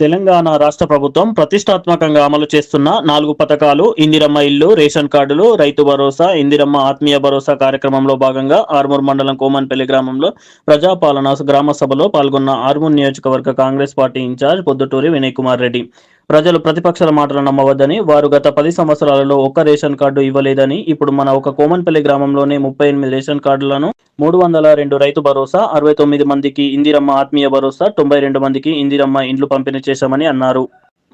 తెలంగాణ రాష్ట్ర ప్రభుత్వం ప్రతిష్టాత్మకంగా అమలు చేస్తున్న నాలుగు పథకాలు ఇందిరమ్మ ఇల్లు రేషన్ కార్డులు రైతు భరోసా ఇందిరమ్మ ఆత్మీయ భరోసా కార్యక్రమంలో భాగంగా ఆర్మూర్ మండలం కోమన్పల్లి గ్రామంలో ప్రజాపాలన గ్రామ సభలో పాల్గొన్న ఆర్మూర్ నియోజకవర్గ Congress party incharge Podduturi Vinay Kumar Reddy. ప్రజలు ప్రతిపక్షాల మాటలు నమ్మవద్దని వారు గత పది సంవత్సరాలలో ఒక్క రేషన్ కార్డు ఇవ్వలేదని ఇప్పుడు మన ఒక కోమన్పల్లి గ్రామంలోనే ముప్పై ఎనిమిది రేషన్ కార్డులను మూడు వందల రెండు రైతు భరోసా అరవై తొమ్మిది మందికి ఇందిరమ్మ ఆత్మీయ భరోసా తొంభై రెండు మందికి ఇందిరమ్మ ఇండ్లు పంపిణీ చేశామని అన్నారు.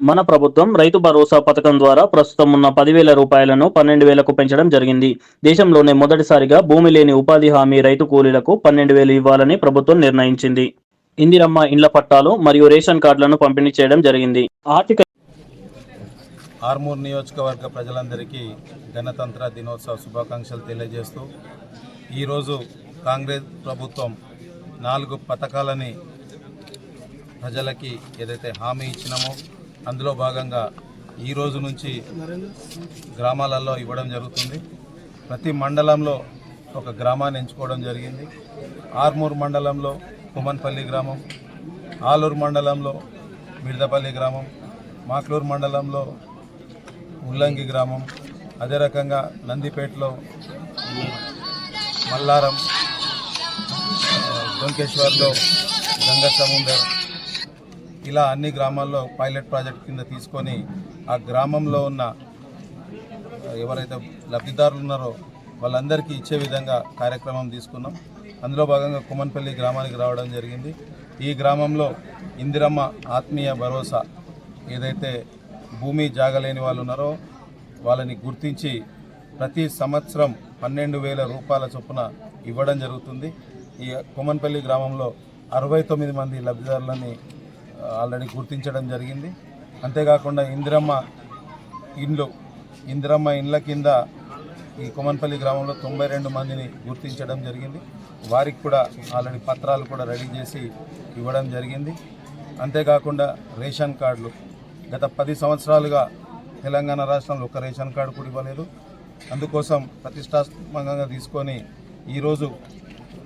మన ప్రభుత్వం రైతు భరోసా పథకం ద్వారా ప్రస్తుతం ఉన్న పదివేల రూపాయలను పన్నెండు వేలకు పెంచడం జరిగింది. దేశంలోనే మొదటిసారిగా భూమి లేని ఉపాధి హామీ రైతు కూలీలకు పన్నెండు వేలు ఇవ్వాలని ప్రభుత్వం నిర్ణయించింది. ఇందిరమ్మ ఇండ్ల పట్టాలు మరియు రేషన్ కార్డులను పంపిణీ చేయడం జరిగింది. ఆర్థిక ఆర్మూర్ నియోజకవర్గ ప్రజలందరికీ గణతంత్ర దినోత్సవ శుభాకాంక్షలు తెలియజేస్తూ ఈరోజు కాంగ్రెస్ ప్రభుత్వం నాలుగు పథకాలని ప్రజలకి ఏదైతే హామీ ఇచ్చినామో అందులో భాగంగా ఈ రోజు నుంచి గ్రామాలలో ఇవ్వడం జరుగుతుంది. ప్రతి మండలంలో ఒక గ్రామాన్ని ఎంచుకోవడం జరిగింది. ఆర్మూర్ మండలంలో కుమన్పల్లి గ్రామం ఆలూరు మండలంలో మిడదపల్లి గ్రామం మాక్లూరు మండలంలో ఉల్లంగి గ్రామం అదే రకంగా నందిపేటలో మల్లారం డొంకేశ్వర్లో గంగా సముందర్. ఇలా అన్ని గ్రామాల్లో పైలట్ ప్రాజెక్ట్ కింద తీసుకొని ఆ గ్రామంలో ఉన్న ఎవరైతే లబ్ధిదారులు ఉన్నారో వాళ్ళందరికీ ఇచ్చే విధంగా కార్యక్రమం తీసుకున్నాం. అందులో భాగంగా కుమన్పల్లి గ్రామానికి రావడం జరిగింది. ఈ గ్రామంలో ఇందిరమ్మ ఆత్మీయ భరోసా ఏదైతే భూమి జాగలేని వాళ్ళు ఉన్నారో వాళ్ళని గుర్తించి ప్రతి సంవత్సరం పన్నెండు వేల రూపాయల చొప్పున ఇవ్వడం జరుగుతుంది. ఈ కొమన్పల్లి గ్రామంలో అరవై తొమ్మిది మంది లబ్ధిదారులని ఆల్రెడీ గుర్తించడం జరిగింది. అంతేకాకుండా ఇందిరమ్మ ఇండ్లు ఇందిరమ్మ ఇండ్ల కింద ఈ కొమన్పల్లి గ్రామంలో తొంభై రెండు మందిని గుర్తించడం జరిగింది. వారికి కూడా ఆల్రెడీ పత్రాలు కూడా రెడీ చేసి ఇవ్వడం జరిగింది. అంతేకాకుండా రేషన్ కార్డులు గత పది సంవత్సరాలుగా తెలంగాణ రాష్ట్రంలో ఒక రేషన్ కార్డు కూడా ఇవ్వలేదు. అందుకోసం ప్రతిష్టాత్మకంగా తీసుకొని ఈరోజు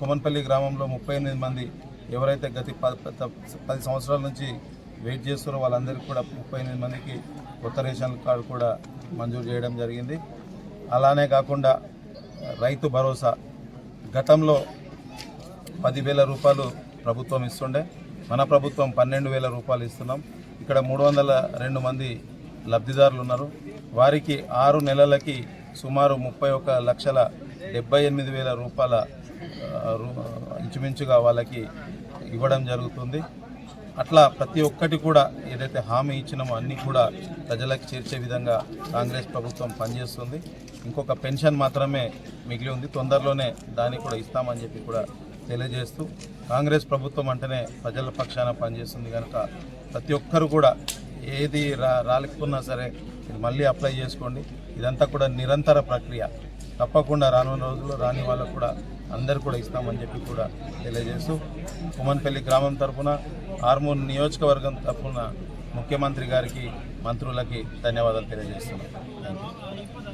కొమన్పల్లి గ్రామంలో ముప్పై ఎనిమిది మంది ఎవరైతే గత ప- పది సంవత్సరాల నుంచి వెయిట్ చేస్తారో వాళ్ళందరికీ కూడా ముప్పై ఎనిమిది మందికి కొత్త రేషన్ కార్డు కూడా మంజూరు చేయడం జరిగింది. అలానే కాకుండా రైతు భరోసా గతంలో పదివేల రూపాయలు ప్రభుత్వం ఇస్తుండే. మన ప్రభుత్వం పన్నెండు వేల రూపాయలు ఇస్తున్నాం. ఇక్కడ మూడు వందల రెండు మంది లబ్ధిదారులు ఉన్నారు. వారికి ఆరు నెలలకి సుమారు ముప్పై ఒక లక్షల డెబ్బై ఎనిమిది వేల రూపాయల ఇంచుమించుగా వాళ్ళకి ఇవ్వడం జరుగుతుంది. అట్లా ప్రతి ఒక్కటి కూడా ఏదైతే హామీ ఇచ్చినామో అన్నీ కూడా ప్రజలకు చేర్చే విధంగా కాంగ్రెస్ ప్రభుత్వం పనిచేస్తుంది. ఇంకొక పెన్షన్ మాత్రమే మిగిలి ఉంది. తొందరలోనే దాన్ని కూడా ఇస్తామని చెప్పి కూడా తెలియజేస్తూ కాంగ్రెస్ ప్రభుత్వం అంటేనే ప్రజల పక్షాన పనిచేస్తుంది కనుక ప్రతి ఒక్కరు కూడా ఏది రా రాలేకున్నా సరే ఇది మళ్ళీ అప్లై చేసుకోండి. ఇదంతా కూడా నిరంతర ప్రక్రియ. తప్పకుండా రానున్న రోజుల్లో రాని వాళ్ళకు కూడా అందరు కూడా ఇస్తామని చెప్పి కూడా తెలియజేస్తూ కుమన్పల్లి గ్రామం తరఫున ఆర్మూర్ నియోజకవర్గం తరఫున ముఖ్యమంత్రి గారికి మంత్రులకి ధన్యవాదాలు తెలియజేస్తున్నాను థ్యాంక్ యూ